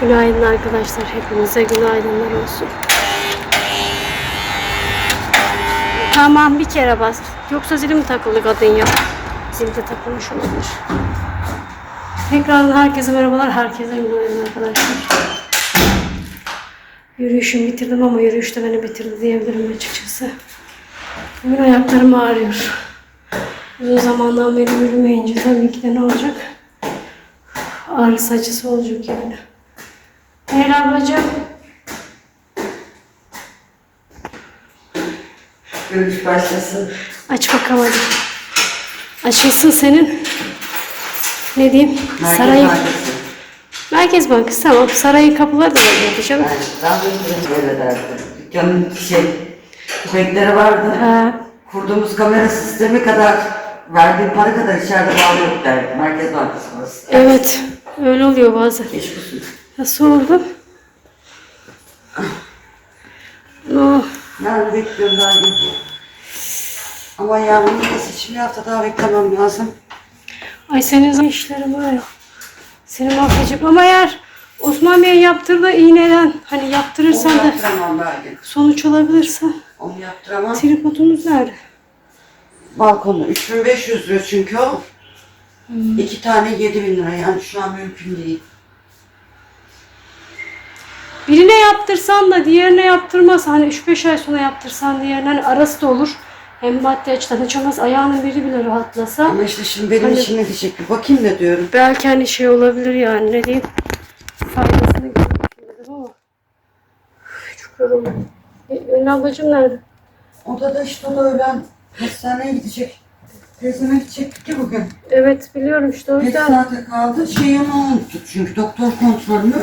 Günaydın arkadaşlar. Hepinize günaydınlar olsun. Tamam bir kere bas. Yoksa zili mi takılı kadın ya? Zil de takılmış olabilir. Tekrardan herkese merhabalar. Herkese günaydın arkadaşlar. Yürüyüşümü bitirdim ama yürüyüş de beni bitirdi diyebilirim açıkçası. Bugün ayaklarım ağrıyor. Uzun zamandan beri yürümeyince tabii ki de ne olacak? Ağrısı acısı olacak yani. Hayır ablacığım. Görüş başlasın. Aç bakalım hadi. Açılsın senin. Ne diyeyim? Merkez Sarayın. Bankası. Merkez Bankası tamam. Sarayın kapıları da böyle canım. Yani daha önce böyle derdi. Dükkanın şey, köpekleri vardı. Ha, Kurduğumuz kamera sistemi kadar, verdiğim para kadar içeride bağlı yok derdi. Merkez Bankası orası. evet. Öyle oluyor bazen. Hiç kusur. Nasıl oldu? Oh, Yani bekliyorum daha gibi. Ama da seçim bir hafta daha beklemem lazım. ay senin işlerin var ya. Seni mahvedecek. Ama eğer Osman Bey'e yaptırdığı iğneden hani Onu yaptırırsan da yaptıramam belki. sonuç olabilirse Onu yaptıramam. tripodumuz nerede? Balkonu 3500 lira çünkü o. İki tane 7000 lira yani şu an mümkün değil. Birine yaptırsan da diğerine yaptırmaz. Hani 3-5 ay sonra yaptırsan diğerine hani arası da olur. Hem maddi açıdan hiç olmaz ayağının biri bile rahatlasa. Ama işte şimdi benim Hani- için ne diyecek bir bakayım da diyorum. Belki hani şey olabilir yani ne diyeyim. Faydasını görmek ama. Çok yoruldum. E, Ünlü ablacığım nerede? Odada işte o öğlen hastaneye gidecek. Teyzeme gidecektik ki bugün. Evet biliyorum işte o Geç yüzden saate kaldı. Şeyi onu unuttuk çünkü doktor kontrolünü.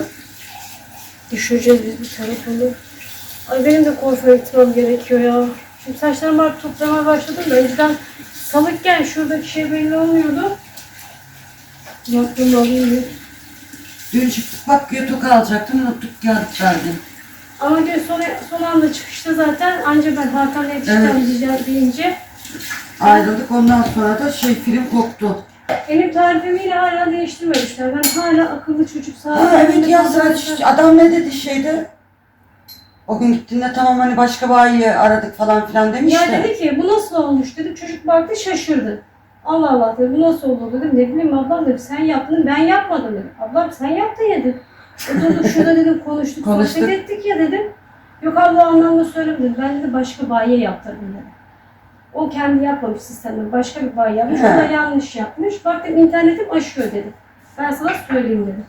Düşüreceğiz biz bu telefonu. Ay benim de kuaföre gitmem gerekiyor ya. Şimdi saçlarımı artık toplamaya başladım da önceden salıkken şuradaki şey belli olmuyordu. Yaptım alayım diye. Dün çıktık bak yotok alacaktım unuttuk geldik verdim. Ama gün son, son anda çıkışta zaten anca ben Hakan'la yetişeceğim Evet. deyince Ayrıldık ondan sonra da şey film koptu. Benim tarifimi hala değiştirmemişler. Ben hala akıllı çocuk sahibi. Ha evet ya sıra adam ne dedi şeyde? O gün gittiğinde tamam hani başka bayiyi aradık falan filan demiş Ya de. dedi ki bu nasıl olmuş dedi. Çocuk baktı şaşırdı. Allah Allah dedi bu nasıl oldu dedim. Ne bileyim ablam dedi sen yaptın ben yapmadım dedim. Ablam sen yaptın ya dedim. Oturduk şurada dedim konuştuk, Konuştuk. sohbet ettik ya dedim. Yok abla anlamda söylemedim. Ben dedi başka bayiye yaptırdım dedi. O kendi yapmamış sistemden. Başka bir bayi yapmış. O da He. yanlış yapmış. Baktım internetim aşıyor dedi. Ben sana söyleyeyim dedi.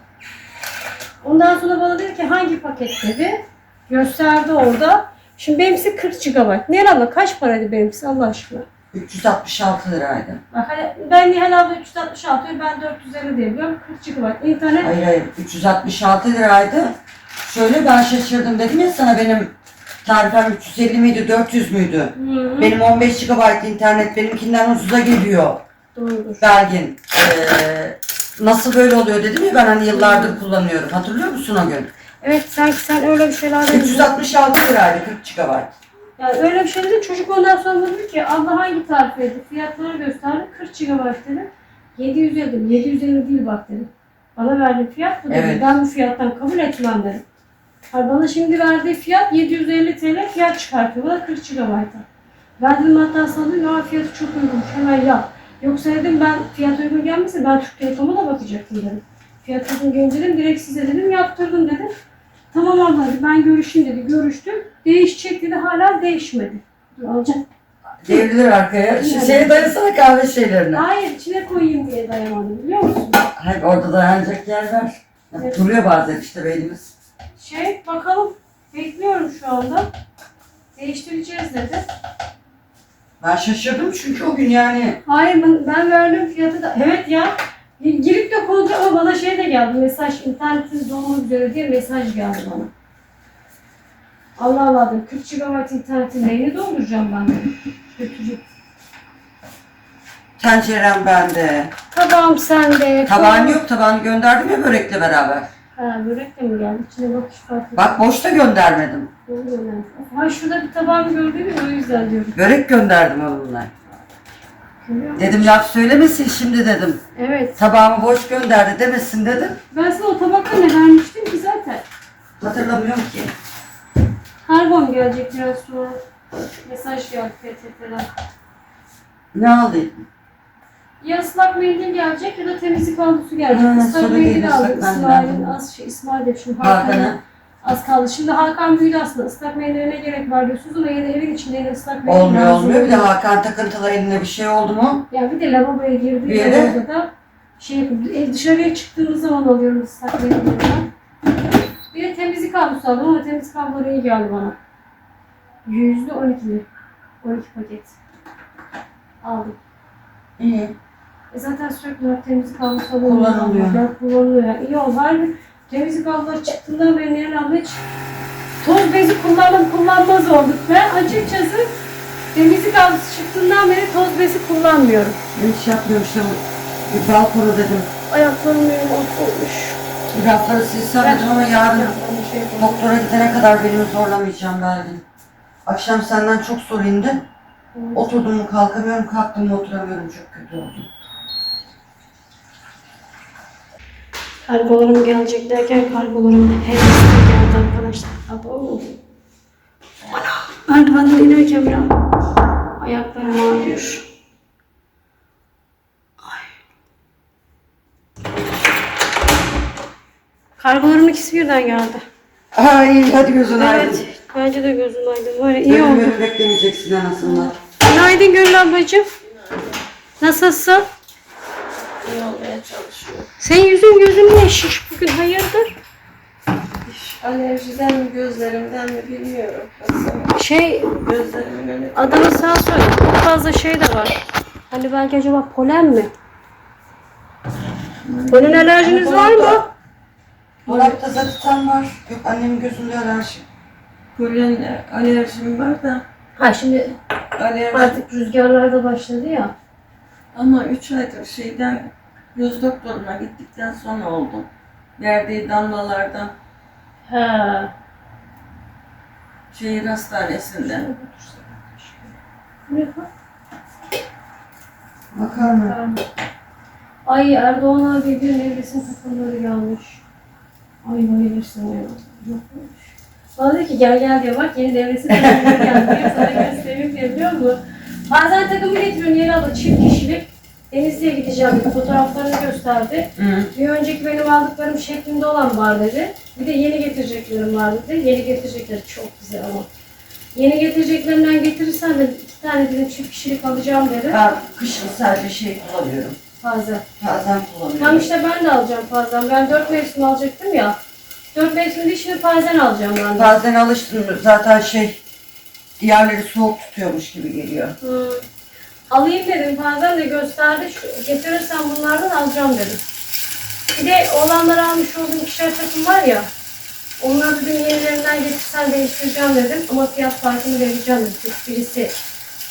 Ondan sonra bana dedi ki hangi paket dedi. Gösterdi orada. Şimdi benimkisi 40 GB. Ne abla kaç paraydı benimkisi Allah aşkına? 366 liraydı. Bak hani ben Nihal abla 366 diyor ben 450 diye biliyorum. 40 GB. İnternet Hayır hayır 366 liraydı. Şöyle ben şaşırdım dedim ya sana benim tarifem 350 miydi 400 müydü? Hı, Benim 15 GB internet benimkinden ucuza geliyor. doğrudur. Belgin. Ee, nasıl böyle oluyor dedim ya ben hani yıllardır kullanıyorum. Hatırlıyor musun o gün? Evet sanki sen öyle bir şeyler dedin. 366 liraydı 40 GB. Yani öyle bir şey dedi. Çocuk ondan sonra dedi ki abla hangi tarife dedi. Fiyatları gösterdi. 40 GB dedi. 750 dedim. 750 değil bak dedim. Bana verdiği fiyat bu dedi. Evet. Ben bu fiyattan kabul etmem dedim. Hayır, bana şimdi verdiği fiyat 750 TL fiyat çıkartıyor. Bana 40 GB'a. Ben dedim hatta sana dedim ya fiyatı çok uygunmuş hemen yap. Yoksa dedim ben fiyat uygun gelmese ben Türk Telekom'a da bakacaktım dedim. Fiyat uygun gelince dedim direkt size dedim yaptırdım dedim. Tamam abla dedi ben görüşeyim dedi. Görüştüm. Değişecek dedi hala değişmedi. Alacağım. Devrilir arkaya. Şu şeye dayasana kahve şeylerine. Hayır içine koyayım diye dayanamadım biliyor musun? Hayır orada dayanacak yer var. Ya, Evet. Duruyor bazen işte beynimiz. Şey bakalım bekliyorum şu anda. Değiştireceğiz dedi. Ben şaşırdım çünkü o gün yani Hayır ben, ben verdiğim fiyatı da evet ya Gi- girip de kontrol bana şey de geldi mesaj internetin dolmak üzere diye mesaj geldi bana. Allah Allah dedim 40 GB internetin neyini dolduracağım ben dedim. Götüreceğim. tencerem bende. Tabağım sende. Tabağın yok tabağını gönderdim ya börekle beraber. Ha börek de mi geldi? İçine bakış farkı. Bak boşta göndermedim. Ha şurada bir tabağımı gördüm ya o yüzden diyorum. Börek gönderdim onunla. Dedim laf söylemesin şimdi dedim. Evet. Tabağımı boş gönderdi demesin dedim. Ben sana o tabakta ne vermiştim ki zaten hatırlamıyorum ki. Karbon gelecek biraz sonra. Mesaj geldi PTT'den. Ne alayım? Ya ıslak mendil gelecek ya da temizlik havlusu gelecek. Ha, sonra mendil gelirse aldık. İsmail'in az şey, İsmail de Hakan'ın Hakan'a. az kaldı. Şimdi Hakan büyüdü aslında. Islak mendiline ne gerek var diyorsunuz ama yine evin içinde yine ıslak mendil Olmuyor lazım olmuyor. Bir de. Hakan takıntılı eline bir şey oldu mu? Ya bir de lavaboya girdiği Bir yere- da şey yapıp e, dışarıya çıktığımız zaman alıyorum ıslak mendillerden. Bir de temizlik havlusu aldım ama temizlik havluları iyi geldi bana. Yüzde on ikili. 12 paket. Aldım. İyi. E zaten sürekli olarak temizlik havlusu alıyorum. Kullanılıyor. Kullanılıyor. Yani iyi oldu. Harbi temizlik havluları çıktığından beri Nehir abla hiç toz bezi kullanım kullanmaz olduk. Ben açıkçası temizlik havlusu çıktığından beri toz bezi kullanmıyorum. Hiç yapmıyorum işte. Bir balkona dedim. Ayaklarım benim olmuş. Rafları silsem ama yarın şey doktora gidene kadar benim zorlamayacağım Belgin. Akşam senden çok soru indi. Oturdum mu kalkamıyorum, kalktım mı oturamıyorum. Çok kötü oldum. Kargolarım gelecek derken kargolarım hepsi geldi arkadaşlar. Abo. Merdivenden inerken bir an ayaklarım ağrıyor. Ay. Kargolarımın ikisi birden geldi. Ay hadi gözün aydın. Evet. Bence de gözün aydın. Böyle iyi oldu. ölüm beklemeyeceksin anasınlar. Günaydın Gönül ablacığım. Nasılsın? İyi olmaya çalışıyor. Senin yüzün gözün niye şiş bugün hayırdır? Alerjiden mi gözlerimden mi bilmiyorum. Baksana Şey gözlerimin önü. Adamın sağ söyle. Çok fazla şey de var. Hani belki acaba polen mi? Polen alerjiniz var mı? Dolapta zaten var. Yok annemin gözünde alerji. Polen alerjim var da Ha şimdi alerji artık rüzgarlar da başladı ya. Ama 3 aydır şeyden göz doktoruna gittikten sonra oldu. Verdiği damlalardan He. şehir hastanesinden. Makarna. Ay Erdoğan abi bir nevresim takımları gelmiş. Ay bayılırsın ya. Yokmuş. Bana dedi ki gel gel diyor bak yeni nevresim takımları geldi. Sana göstereyim diyor biliyor musun? Bazen takımı getiriyorum yeni aldı çift kişilik. Denizli'ye gideceğim dedi. Fotoğraflarını gösterdi. Hı. Bir önceki benim aldıklarım şeklinde olan var dedi. Bir de yeni getireceklerim var dedi. Yeni getirecekleri çok güzel ama. Yeni getireceklerimden getirirsen de iki tane dedim çift kişilik alacağım dedi. Ben kışın sadece şey kullanıyorum. Fazla. Bazen kullanıyorum. Tam işte ben de alacağım fazladan. Ben dört mevsim alacaktım ya. Dört mevsim değil şimdi fazladan alacağım ben de. Bazen alıştım zaten şey diğerleri soğuk tutuyormuş gibi geliyor. Hmm. Alayım dedim fazladan da gösterdi. Şu, getirirsen bunlardan alacağım dedim. Bir de oğlanlara almış olduğum ikişer takım var ya. Onları dedim yenilerinden getirsen değiştireceğim dedim. Ama fiyat farkını vereceğim dedim. Birisi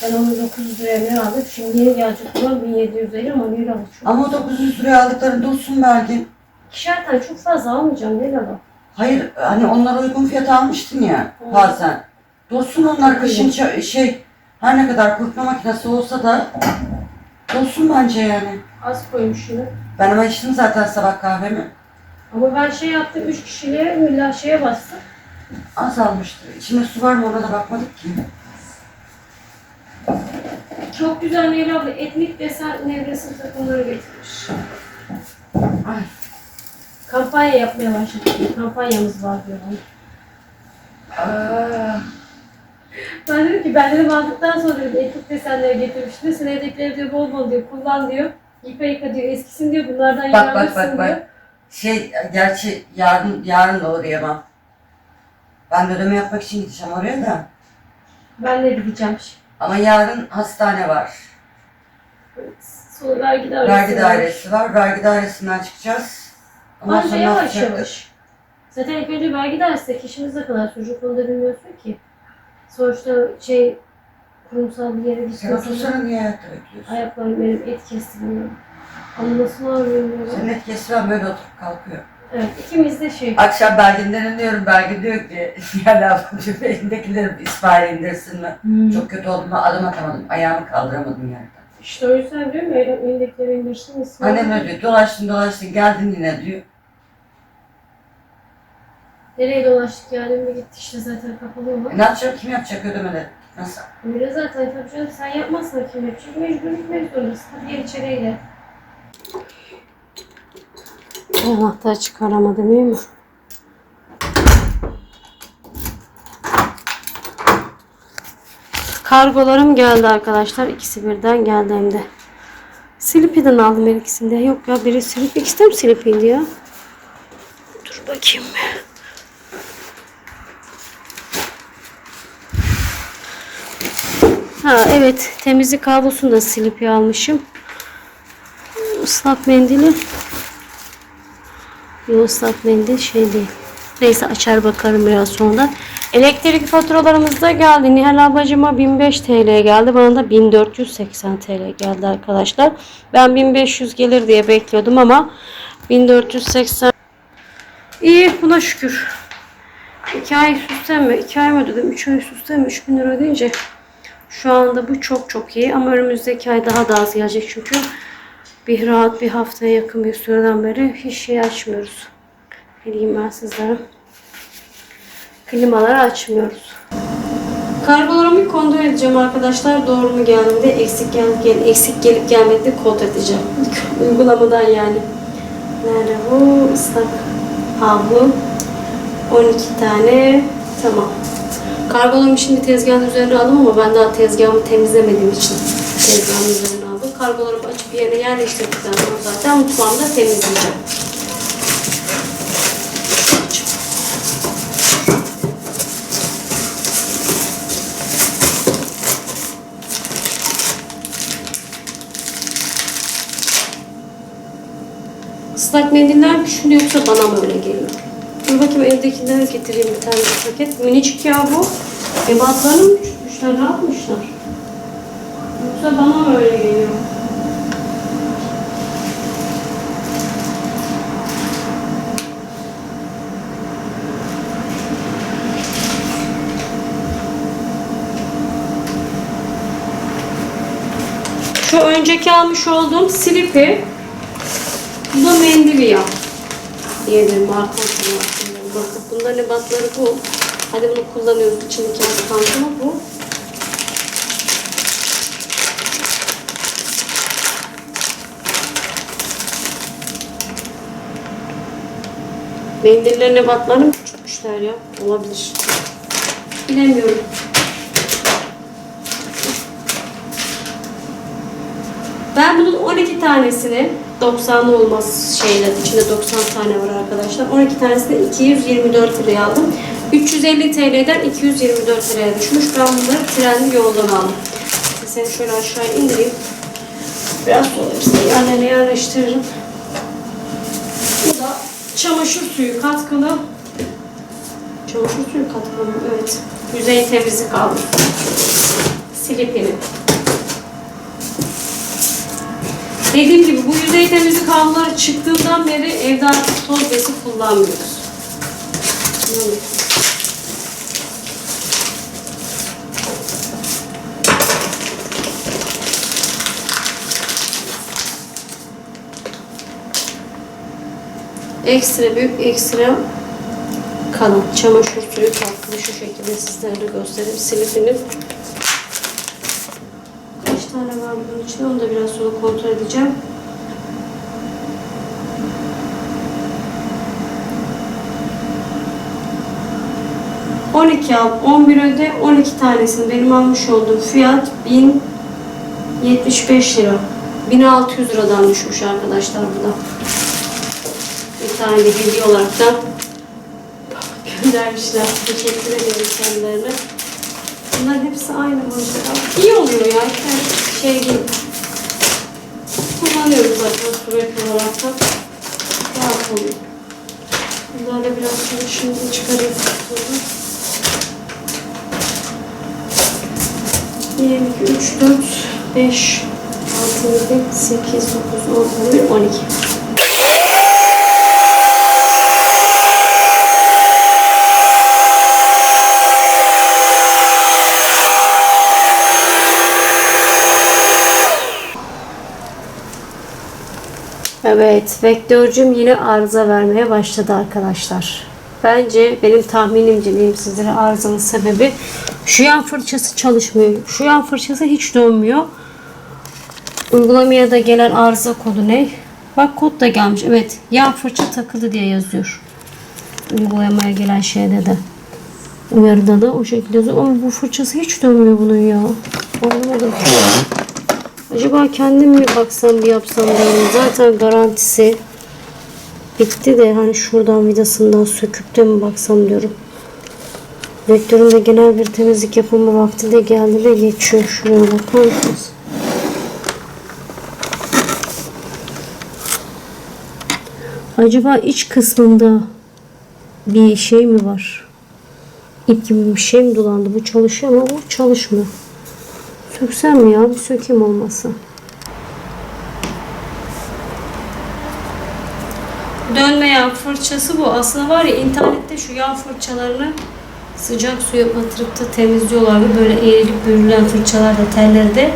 ben onu 900 liraya ne aldım. Şimdi yeni gelecek olan 1750 ama bir alır çok. Ama 900 liraya aldıkların dursun Belgin. İkişer tane çok fazla almayacağım değil ama. Hayır hani onlara uygun fiyat almıştın ya bazen. Dursun onlar kışın ça- şey her ne kadar kurutma makinesi olsa da dursun bence yani. Az koymuş yine. Ben ama içtim zaten sabah kahvemi. Ama ben şey yaptım, üç kişiliğe mülla şeye bastım. Az almıştı. İçinde su var mı ona da bakmadık ki. Çok güzel Leyla abla etnik desen nevresim takımları getirmiş. Ay. Kampanya yapmaya başladık. Kampanyamız var diyor bana. Aa, Ben dedim ki ben dedim aldıktan sonra dedim etnik desenleri getirmiştim. Sen evdekileri diyor bol bol diyor kullan diyor. Yıka yıka diyor eskisin diyor bunlardan Bak, bak, bak, bak. diyor. şey gerçi yarın yarın da uğrayamam. Ben de ödeme yapmak için gideceğim oraya da. Ben de gideceğim şimdi. Ama yarın hastane var. Sonra vergi dairesi. Vergi var. dairesi var. Vergi dairesinden çıkacağız. Ondan Anca sonra ne yavaş yapacaktık? yavaş. Zaten ilk önce vergi dairesi işimiz ne kadar çocuk onu da bilmiyorsun ki. Sonuçta şey kurumsal bir yere Sen otursana niye ayakta bekliyorsun? Ayaklarım benim et kesti bilmiyorum. Anlasını ağrıyorum böyle. Senin etkisi var böyle oturup kalkıyor. Evet ikimiz de şey. Akşam Belgin'den inliyorum. Belgin diyor ki yani ablacığım elindekileri İsmail indirsin mi? Hmm. Çok kötü oldum. Adım atamadım. Ayağımı kaldıramadım yerden. İşte o yüzden diyorum ya elindekileri indirsin İsmail. Annem öyle diyor. Dolaştın dolaştın geldin yine diyor. Nereye dolaştık yani mi gitti işte zaten kapalı E, ama. ne yapacak? Kim yapacak ödemeleri? Nasıl? Öyle zaten tabii canım sen yapmazsan kim yapacak? Mecbur gitmek zorundasın. Hadi gel içeriye gel. Anahtar çıkaramadım iyi mi? Kargolarım geldi arkadaşlar. İkisi birden geldi hem de. Slippy'den aldım her ikisini de. Yok ya biri Slippy, ikisi de mi Slippy'ydi ya? Dur bakayım. Ha evet temizlik kablosunu da Slippy almışım. Islak mendili. Yok ıslak mendil şey değil. Neyse açar bakarım biraz sonra. Elektrik faturalarımız da geldi. Nihal ablacıma 1005 TL geldi. Bana da 1480 TL geldi arkadaşlar. Ben 1500 gelir diye bekliyordum ama 1480 İyi buna şükür. 2 ay üst üste mi? 2 ay mı ödedim? 3 ay üst üste mi? 3000 lira ödeyince şu anda bu çok çok iyi ama önümüzdeki ay daha da az gelecek çünkü bir rahat bir haftaya yakın bir süreden beri hiç şey açmıyoruz. Bileyim ben sizlere. Klimaları açmıyoruz. Kargolarımı kontrol edeceğim arkadaşlar. Doğru mu geldi eksik gelip gel eksik gelip gelmedi kod edeceğim. Uygulamadan yani. Nerede bu ıslak havlu? 12 tane. Tamam. Kargolarımı şimdi tezgahın üzerine aldım ama ben daha tezgahımı temizlemediğim için tezgahın üzerine aldım. Kargolarımı açıp bir yere yerleştirdikten sonra zaten mutfağımda temizleyeceğim. Islak mendiller mi yoksa bana mı öyle geliyor? Dur bakayım evdekileri getireyim bir tane bir paket. Minicik ya bu. Ebatlarını mı küçültmüşler? Ne yapmışlar? Yoksa bana mı öyle geliyor? Şu önceki almış olduğum Slippy bu da mendili diyelim marka hatırlatmıyorum. Bunların ebatları bu. Hadi bunu kullanıyoruz. İçindeki pantolon bu. Mendillerin ebatlarını mı küçültmüşler ya? Olabilir. Bilemiyorum. Ben bunun 12 tanesini 90'lı olmaz şeyler içinde 90 tane var arkadaşlar. 12 tanesini 224 liraya aldım. 350 TL'den 224 liraya düşmüş. Ben bunları trenli yoldan aldım. Seni şöyle aşağı indireyim. Biraz hepsini yerlerine yerleştiririm. Bu da çamaşır suyu katkılı. Çamaşır suyu katkılı mı? Evet. Yüzey temizlik aldım. Silipini. Dediğim gibi bu yüzey temizlik havluları çıktığından beri evde artık toz besi kullanmıyoruz. Hmm. Ekstra büyük, ekstra kalın çamaşır suyu tatlı şu şekilde sizlere göstereyim. Silifinin kaç tane içinde onu da biraz sonra kontrol edeceğim. ...12 al, 11 öde, 12 tanesini benim almış olduğum fiyat 1075 lira. 1600 liradan düşmüş arkadaşlar bu da. Bir tane de hediye olarak da göndermişler. Teşekkür ederim kendilerine. Bunların hepsi aynı boyutta. İyi oluyor ya. Yani şey. Kullanıyoruz zaten sürekli olarak da. Rahat oluyor. Bunlarla biraz şimdi çıkarayım. Sonra. 1, 2, 3, 4, 5, 6, 7, 8, 9, 10, 11, 12. Evet, vektörcüm yine arıza vermeye başladı arkadaşlar. Bence benim tahminimce diyeyim sizlere arızanın sebebi şu yan fırçası çalışmıyor. Şu yan fırçası hiç dönmüyor. Uygulamaya da gelen arıza kodu ne? Bak kod da gelmiş. Evet yan fırça takılı diye yazıyor. Uygulamaya gelen şeyde de. Uyarıda da o şekilde yazıyor. Ama bu fırçası hiç dönmüyor bunun ya. Anlamadım. Acaba kendim mi baksam bir yapsam diyorum. Zaten garantisi bitti de hani şuradan vidasından söküp de mi baksam diyorum. Vektörümde genel bir temizlik yapımı vakti de geldi de geçiyor. Şuraya bakar mısınız? Acaba iç kısmında bir şey mi var? İp gibi bir şey mi dolandı? Bu çalışıyor ama bu çalışmıyor. Söksem mi ya? Bir sökeyim olmasa. Dönmeyen fırçası bu. Aslında var ya internette şu yağ fırçalarını sıcak suya batırıp da temizliyorlar. Ve böyle eğrilip bürülen fırçalar da telleri de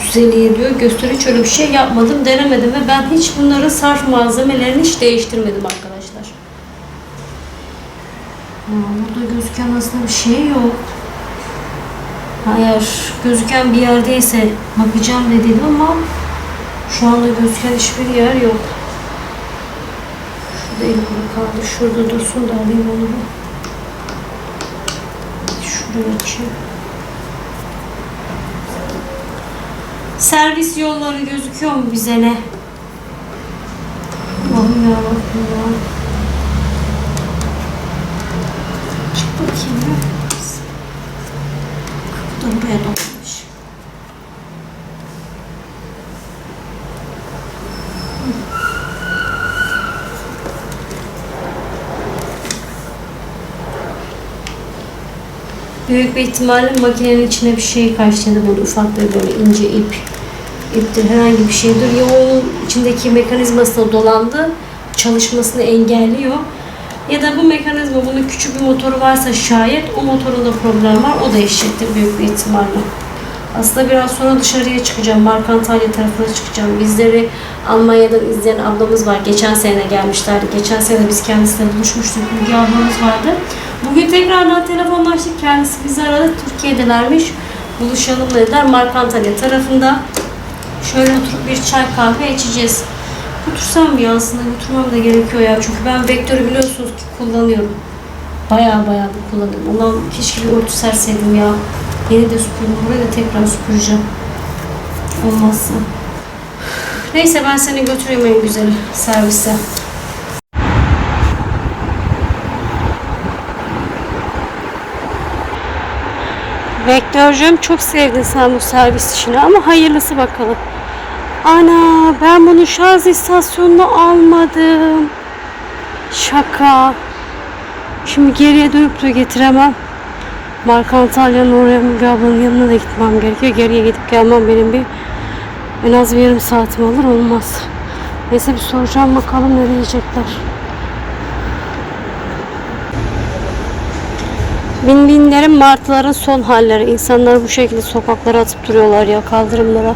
düzeliyor diyor. Gösteriyor. Hiç öyle bir şey yapmadım, denemedim ve ben hiç bunların sarf malzemelerini hiç değiştirmedim arkadaşlar. Aa, burada gözüken aslında bir şey yok. Eğer gözüken bir yerdeyse bakacağım dedim ama şu anda gözüken hiçbir yer yok. Şurada elimde kaldı. Şurada dursun da alayım onu. Şuraya açayım. Servis yolları gözüküyor mu bize ne? Allah'ım yarabbim ya. Çık bakayım ya. Kapı da buraya dolanmış. Büyük bir ihtimalle makinenin içine bir şey kaçtığını buldu. Ufak bir böyle ince ip. iptir herhangi bir şeydir. Ya onun içindeki mekanizması da dolandı. Çalışmasını engelliyor. Ya da bu mekanizma bunun küçük bir motoru varsa şayet o motorunda problem var. O değişecektir büyük bir ihtimalle. Aslında biraz sonra dışarıya çıkacağım. Mark Antalya tarafına çıkacağım. Bizleri Almanya'dan izleyen ablamız var. Geçen sene gelmişlerdi. Geçen sene biz kendisiyle buluşmuştuk. Bilgi ablamız vardı. Bugün tekrardan telefonlaştık. Kendisi bizi aradı. Türkiye'delermiş. Buluşalım dediler. Mark Antalya tarafında. Şöyle oturup bir çay kahve içeceğiz. Götürsem ya aslında götürmem de gerekiyor ya. Çünkü ben vektörü biliyorsunuz ki kullanıyorum. Baya baya da kullanıyorum. Ondan keşke bir örtü serseydim ya. Yeni de süpürdüm. Burayı da tekrar süpüreceğim. Olmazsa. Neyse ben seni götüreyim en güzel servise. Vektörcüğüm çok sevdin sen bu servis işini ama hayırlısı bakalım. Ana ben bunu şarj istasyonuna almadım. Şaka. Şimdi geriye dönüp de getiremem. Mark Antalya'nın oraya Müge ablanın yanına da gitmem gerekiyor. Geriye gidip gelmem benim bir en az bir yarım saatim alır olmaz. Neyse bir soracağım bakalım ne diyecekler. Bin binlerin martıların son halleri. İnsanlar bu şekilde sokaklara atıp duruyorlar ya kaldırımlara.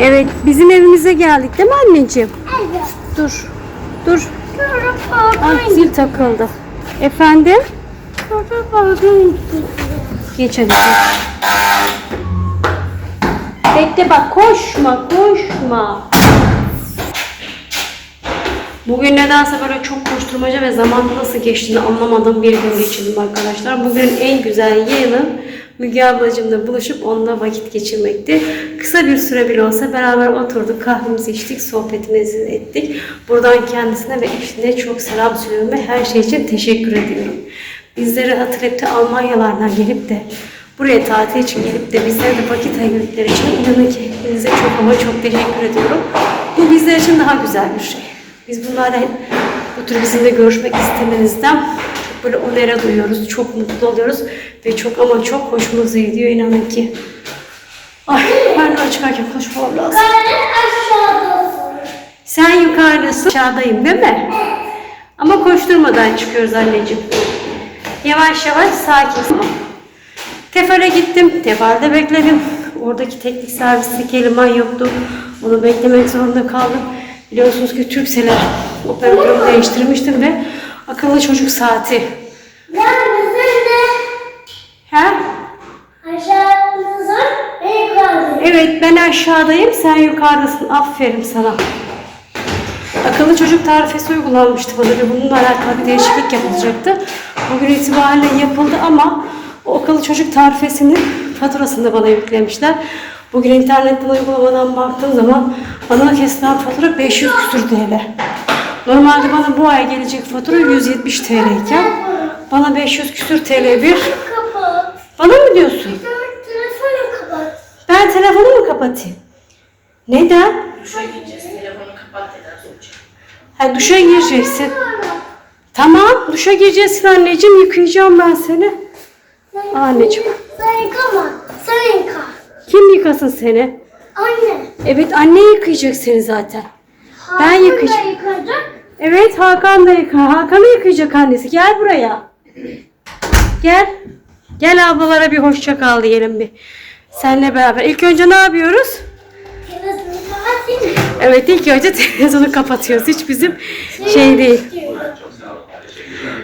Evet bizim evimize geldik değil mi anneciğim? Evet. Dur. Dur. Ay zil takıldı. Efendim? Geç hadi. Bekle bak koşma koşma. Bugün nedense böyle çok koşturmaca ve zaman nasıl geçtiğini anlamadığım bir gün geçirdim arkadaşlar. Bugün en güzel yayınım Müge ablacımla buluşup onunla vakit geçirmekti. Kısa bir süre bile olsa beraber oturduk, kahvemizi içtik, sohbetimizi ettik. Buradan kendisine ve eşine çok selam söylüyorum ve her şey için teşekkür ediyorum. Bizleri hatırlayıp da Almanyalardan gelip de buraya tatil için gelip de bizlere de vakit ayırdıkları için inanın ki hepinize çok ama çok teşekkür ediyorum. Bu bizler için daha güzel bir şey. Biz bunlarla hep bu tür bizimle görüşmek istemenizden çok böyle onere duyuyoruz, çok mutlu oluyoruz ve çok ama çok hoşumuza gidiyor inanın ki. Ay ben de çıkarken koşmam lazım. Sen yukarıdasın, aşağıdayım değil mi? Ama koşturmadan çıkıyoruz anneciğim. Yavaş yavaş sakin. Tefal'e gittim. Tefal'de bekledim. Oradaki teknik servisteki eleman yoktu. Onu beklemek zorunda kaldım. Biliyorsunuz ki Türkcell'e operatörümü değiştirmiştim ve akıllı çocuk saati. Yukarıda. Evet ben aşağıdayım sen yukarıdasın. Aferin sana. Akıllı çocuk tarifesi uygulanmıştı bana ve bununla alakalı bir değişiklik yapılacaktı. Bugün itibariyle yapıldı ama o akıllı çocuk tarifesinin faturasını da bana yüklemişler. Bugün internetten uygulamadan baktığım zaman bana kesilen fatura 500 küsür TL. Normalde bana bu ay gelecek fatura 170 TL iken bana 500 küsür TL bir bana mı diyorsun? Telefonu kapat. Ben telefonu mu kapatayım? Neden? Duşa gideceğiz. Telefonu kapat eder sonuç. Ha duşa gireceksin. Tamam duşa gireceksin anneciğim yıkayacağım ben seni. Anneciğim. Sen yıkama. Sen yıka. Kim yıkasın seni? Anne. Evet anne yıkayacak seni zaten. Ben Hakan da yıkayacağım. yıkayacak. Evet Hakan da yıka. Hakan'ı yıkayacak annesi. Gel buraya. Gel. Gel ablalara bir hoşça kal diyelim bir. Seninle beraber. İlk önce ne yapıyoruz? Evet ilk önce televizyonu kapatıyoruz. Hiç bizim şey değil.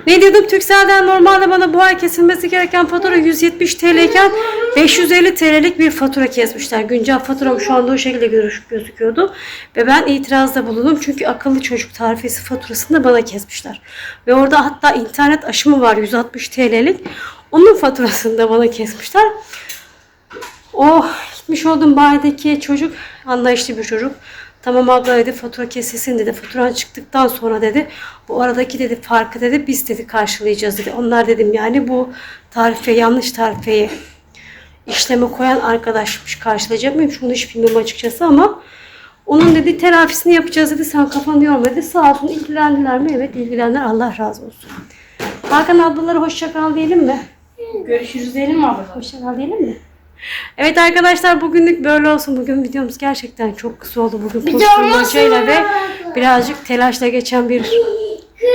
Ne diyordum? Türkcell'den normalde bana bu ay kesilmesi gereken fatura 170 TL iken 550 TL'lik bir fatura kesmişler. Güncel faturam şu anda o şekilde gözüküyordu. Ve ben itirazda bulundum. Çünkü akıllı çocuk tarifesi faturasını da bana kesmişler. Ve orada hatta internet aşımı var 160 TL'lik. Onun faturasını da bana kesmişler. Oh gitmiş oldum bayideki çocuk anlayışlı bir çocuk. Tamam abla dedi fatura kesilsin dedi. Faturan çıktıktan sonra dedi bu aradaki dedi farkı dedi biz dedi karşılayacağız dedi. Onlar dedim yani bu tarife yanlış tarifeyi işleme koyan arkadaşmış karşılayacak mıyım? Şunu hiç bilmiyorum açıkçası ama onun dedi telafisini yapacağız dedi. Sen kafanı yorma dedi. Sağ olsun ilgilendiler mi? Evet ilgilendiler. Allah razı olsun. Hakan ablalara hoşça kal diyelim mi? Görüşürüz diyelim mi abla? Hoşça kal diyelim mi? Evet arkadaşlar bugünlük böyle olsun. Bugün videomuz gerçekten çok kısa oldu. Bugün koşturmacayla ve birazcık telaşla geçen bir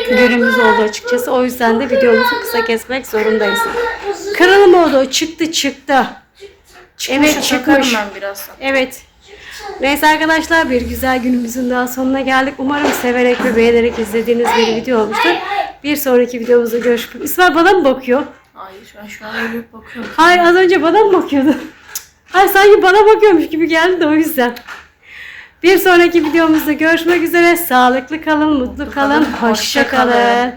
günümüz oldu açıkçası. O yüzden de videomuzu kısa kesmek zorundayız. Kırılım oldu. Çıktı çıktı. Evet çıkmış. ben birazdan. Evet. Neyse arkadaşlar bir güzel günümüzün daha sonuna geldik. Umarım severek ve beğenerek izlediğiniz bir video olmuştur. Bir sonraki videomuzda görüşmek İsmail bana mı bakıyor? Hayır ben şu an öyle bakıyorum. Hayır az önce bana mı bakıyordu? Hayır sanki bana bakıyormuş gibi geldi de o yüzden. Bir sonraki videomuzda görüşmek üzere. Sağlıklı kalın, mutlu kalın, hoşça kalın.